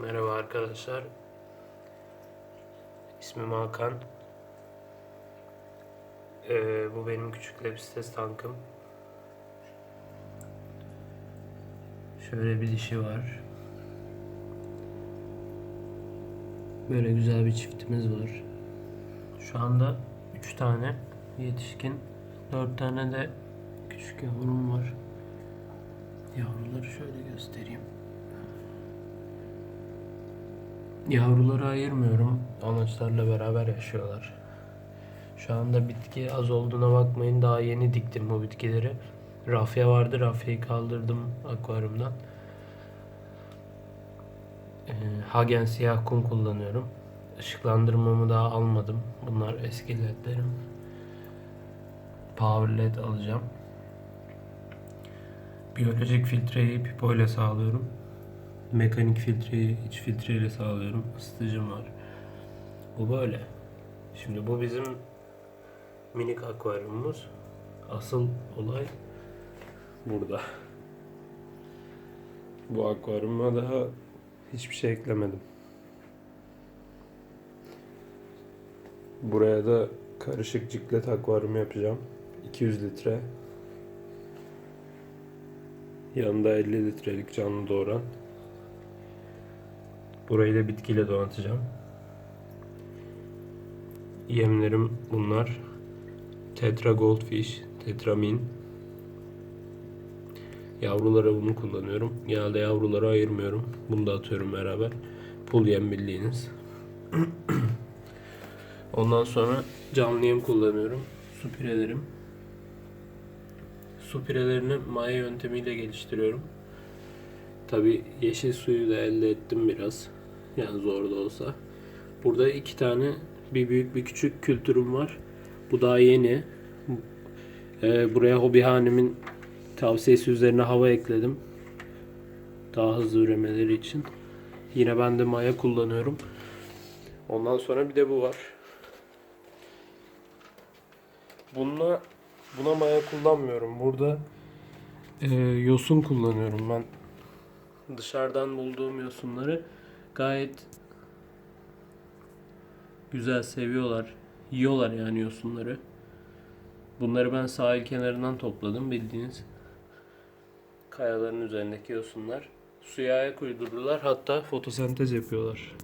Merhaba arkadaşlar. İsmim Hakan. Ee, bu benim küçük Lepistes tankım. Şöyle bir dişi var. Böyle güzel bir çiftimiz var. Şu anda 3 tane yetişkin, 4 tane de küçük yavrum var. Yavruları şöyle göstereyim. Yavruları ayırmıyorum. Anaçlarla beraber yaşıyorlar. Şu anda bitki az olduğuna bakmayın. Daha yeni diktim bu bitkileri. Rafya vardı. Rafyayı kaldırdım akvaryumdan. Ee, Hagen siyah kum kullanıyorum. Işıklandırmamı daha almadım. Bunlar eski ledlerim. Power led alacağım. Biyolojik filtreyi pipo ile sağlıyorum. Mekanik filtreyi iç filtreyle sağlıyorum. Isıtıcım var. Bu böyle. Şimdi bu bizim minik akvaryumumuz. Asıl olay burada. Bu akvaryuma daha hiçbir şey eklemedim. Buraya da karışık ciklet akvaryum yapacağım. 200 litre. Yanında 50 litrelik canlı doğuran. Burayı da bitkiyle donatacağım. Yemlerim bunlar. Tetra Goldfish, Tetramin. Yavrulara bunu kullanıyorum. Genelde yavruları ayırmıyorum. Bunu da atıyorum beraber. Pul yem bildiğiniz. Ondan sonra canlı yem kullanıyorum. Su pirelerim. Su pirelerini maya yöntemiyle geliştiriyorum. Tabi yeşil suyu da elde ettim biraz. Yani zor da olsa. Burada iki tane bir büyük bir küçük kültürüm var. Bu daha yeni. Ee, buraya hobihanemin tavsiyesi üzerine hava ekledim. Daha hızlı üremeleri için. Yine ben de maya kullanıyorum. Ondan sonra bir de bu var. Bununla buna maya kullanmıyorum. Burada e, yosun kullanıyorum ben dışarıdan bulduğum yosunları gayet güzel seviyorlar. Yiyorlar yani yosunları. Bunları ben sahil kenarından topladım bildiğiniz. Kayaların üzerindeki yosunlar. Suya ayak uydururlar hatta fotosentez yapıyorlar.